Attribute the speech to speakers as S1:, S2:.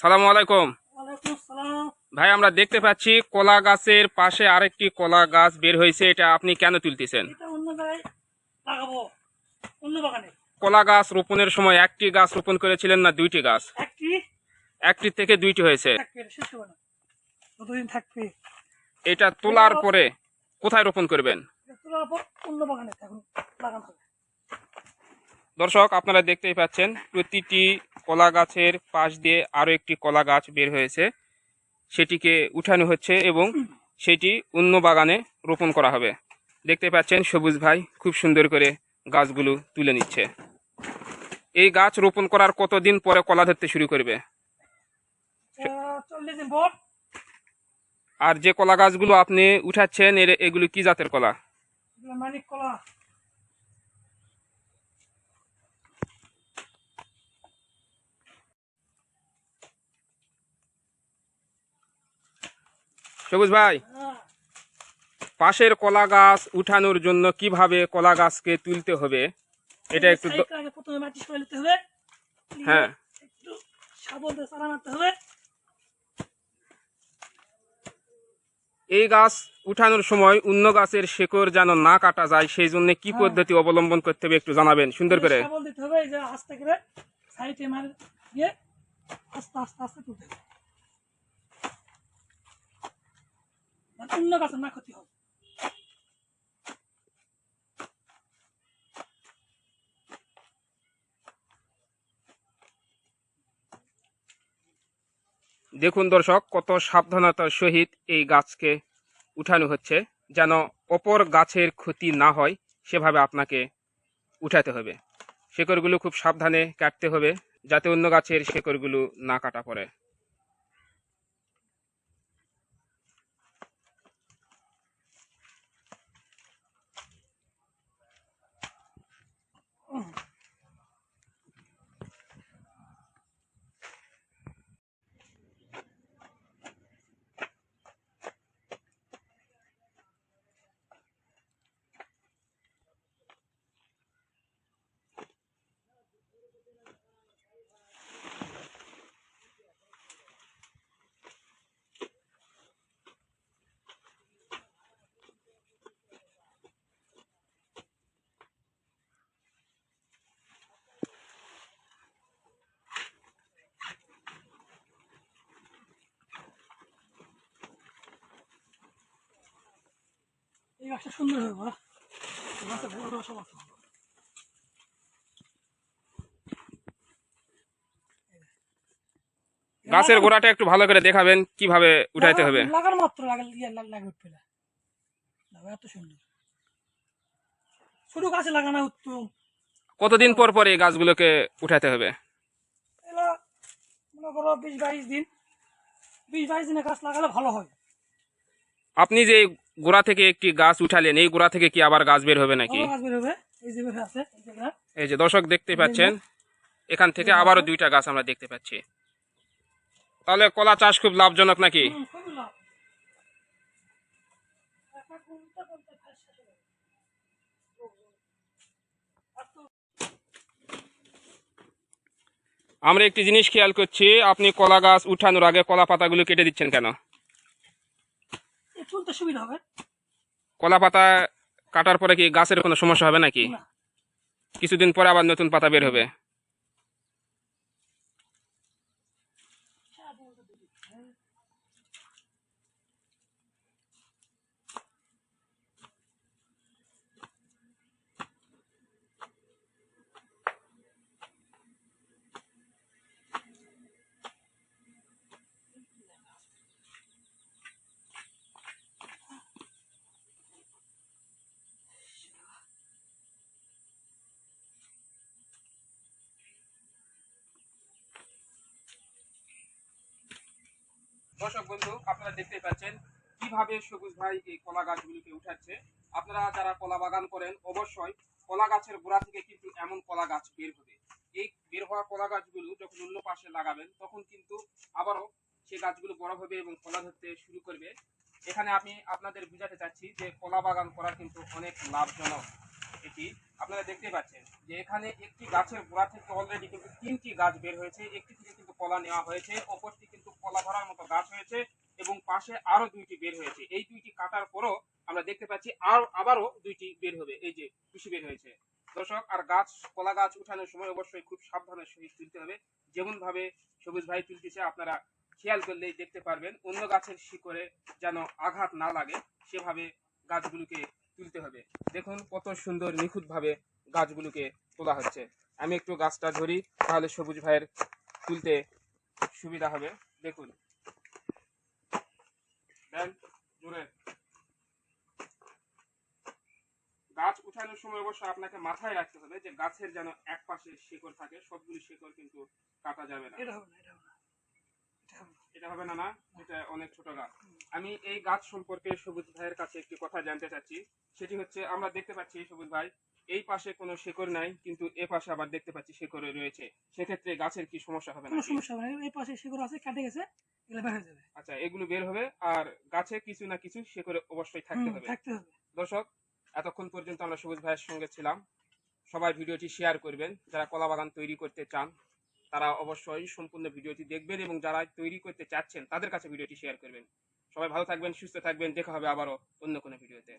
S1: সালামু আলাইকুম। ভাই আমরা দেখতে পাচ্ছি কলা গাছের পাশে আরেকটি কলা গাছ বের হয়েছে। এটা আপনি কেন তুলতেছেন? কলা গাছ রোপণের সময় একটি গাছ রোপণ করেছিলেন না দুইটি গাছ?
S2: একটি?
S1: থেকে দুইটি হয়েছে।
S2: এটা
S1: তোলার পরে কোথায় রোপণ করবেন?
S2: তোলার পর অন্য বাগানে লাগানো হবে।
S1: দর্শক আপনারা দেখতেই পাচ্ছেন প্রতিটি কলা গাছের পাশ দিয়ে আরও একটি কলা গাছ বের হয়েছে। সেটিকে উঠানো হচ্ছে এবং সেটি অন্য বাগানে রোপণ করা হবে। দেখতে পাচ্ছেন সবুজ ভাই খুব সুন্দর করে গাছগুলো তুলে নিচ্ছে। এই গাছ রোপণ করার কতদিন পরে কলা ধরতে শুরু করবে? আর যে কলা গাছগুলো আপনি উঠাচ্ছেন এর এগুলো কি জাতের কলা?
S2: মানিক কলা।
S1: সবুজ ভাই পাশের কলা গাছ উঠানোর জন্য কীভাবে কলা গাছকে তুলতে হবে এটা একটু দ-
S2: সাইডটা আগে প্রথমে মাটি সরে নিতে হবে।
S1: হ্যাঁ।
S2: একটু সাবল দিয়ে চারা মারতে হবে।
S1: এই গাছ উঠানোর সময় অন্য গাছের শেকড় যেন না কাটা যায় সেই জন্য কি
S2: হ্যাঁ।
S1: পদ্ধতি অবলম্বন করতে হবে একটু জানাবেন সুন্দর করে।
S2: সাবল দিতে হবে যে আস্তে করে সাইডে মার দিয়ে আস্তে আস্তে আস্তে তুলতে হবে। যাতে অন্য গাছের না ক্ষতি হবে
S1: দেখুন দর্শক, কত সাবধানতার সহিত এই গাছকে উঠানো হচ্ছে, যেন অপর গাছের ক্ষতি না হয়, সেভাবে আপনাকে উঠাতে হবে। শেকড়গুলো খুব সাবধানে কাটতে হবে, যাতে অন্য গাছের শেকড়গুলো না কাটা পড়ে।
S2: গাছটা সুন্দর হবে বড় বড় বড় সব আছে।
S1: গাছের গোড়াটা একটু ভালো করে দেখাবেন কীভাবে উঠাইতে হবে।
S2: লাগার মাত্র লাগাল ইয়ে লাগে উঠবে না এত সুন্দর। ছোট গাছে লাগানো উত্তম।
S1: কতদিন পর পর এই গাছগুলোকে উঠাতে হবে?
S2: মনে করো বিশ বাইশ দিন। বিশ বাইশ দিনে গাছ লাগালে ভালো হয়।
S1: আপনি যে গোড়া থেকে একটি গাছ উঠালেন এই গোড়া থেকে কি আবার গাছ বের হবে নাকি?
S2: এই যে
S1: দর্শক দেখতে পাচ্ছেন এখান থেকে আবারও দুইটা গাছ আমরা দেখতে পাচ্ছি। তাহলে কলা চাষ খুব লাভজনক নাকি? আমরা একটি জিনিস খেয়াল করছি আপনি কলা গাছ উঠানোর আগে কলা পাতাগুলো কেটে দিচ্ছেন কেন?
S2: এ তুলতে সুবিধা হবে।
S1: কলা পাতা কাটার পরে কি গাছের কোনো সমস্যা হবে নাকি?
S2: না।
S1: কিছুদিন পরে আবার নতুন পাতা বের হবে। দর্শক বন্ধু, আপনারা দেখতে পাচ্ছেন কীভাবে সবুজ ভাই এই কলা গাছগুলিকে উঠাচ্ছে। আপনারা যারা কলা বাগান করেন, অবশ্যই কলা গাছের গোড়া থেকে কিন্তু এমন কলা গাছ বের হবে। এই বের হওয়া কলা গাছগুলো যখন অন্য পাশে লাগাবেন, তখন কিন্তু আবারও সেই গাছগুলো বড় হবে এবং কলা ধরতে শুরু করবে। এখানে আমি আপনাদের বুঝাতে চাচ্ছি যে কলা বাগান করা কিন্তু অনেক লাভজনক এটি। আপনারা দেখতে পাচ্ছেন যে এখানে একটি গাছের গোড়া থেকে অলরেডি কিন্তু তিনটি গাছ বের হয়েছে। একটি থেকে কিন্তু কলা নেওয়া হয়েছে। অপরটি কলা ধরার মতো গাছ হয়েছে এবং পাশে আরও দুইটি বের হয়েছে। এই দুইটি কাটার পরও আমরা দেখতে পাচ্ছি আর আবারও দুইটি বের হবে, এই যে খুশি বের হয়েছে। দর্শক, আর গাছ, কলা গাছ উঠানোর সময় অবশ্যই খুব সাবধানের সহিত তুলতে হবে। যেমন ভাবে সবুজ ভাই তুলতেছে, আপনারা খেয়াল করলেই দেখতে পারবেন, অন্য গাছের শিকড়ে যেন আঘাত না লাগে, সেভাবে গাছগুলোকে তুলতে হবে। দেখুন কত সুন্দর নিখুঁত ভাবে গাছগুলোকে তোলা হচ্ছে। আমি একটু গাছটা ধরি, তাহলে সবুজ ভাইয়ের তুলতে সুবিধা হবে। দেখুন। দেন জোরে গাছ উঠানোর সময় অবশ্য আপনাকে মাথায় রাখতে হবে যে গাছের যেন এক পাশে শিকড় থাকে সবগুলি শিকড় কিন্তু কাটা যাবে না।
S2: এটা হবে না এটা হবে না। এটা হবে না।
S1: এটা হবে না না এটা অনেক ছোট গাছ। আমি এই গাছ সম্পর্কে সবুজ ভাইয়ের কাছে একটি কথা জানতে চাচ্ছি। সেটি হচ্ছে আমরা দেখতে পাচ্ছি সবুজ ভাই এই পাশে কোনো শিকড় নাই কিন্তু এ পাশে আবার দেখতে পাচ্ছি শিকড় রয়েছে। সেক্ষেত্রে গাছের কি সমস্যা হবে না
S2: কোনো সমস্যা হবে না। এই পাশে শিকড় আছে কেটে গেছে এগুলো বের হয়ে যাবে।
S1: আচ্ছা এগুলো বের হবে আর গাছে কিছু না কিছু শিকড় অবশ্যই থাকতে হবে।
S2: থাকতে হবে।
S1: দর্শক এতক্ষণ পর্যন্ত আমরা সবুজ ভাইয়ের সঙ্গে ছিলাম। সবাই ভিডিওটি শেয়ার করবেন। যারা কলা বাগান তৈরি করতে চান তারা অবশ্যই সম্পূর্ণ ভিডিওটি দেখবেন এবং যারা তৈরি করতে চাচ্ছেন তাদের কাছে ভিডিওটি শেয়ার করবেন। সবাই ভালো থাকবেন সুস্থ থাকবেন। দেখা হবে আবারও অন্য কোনো ভিডিওতে।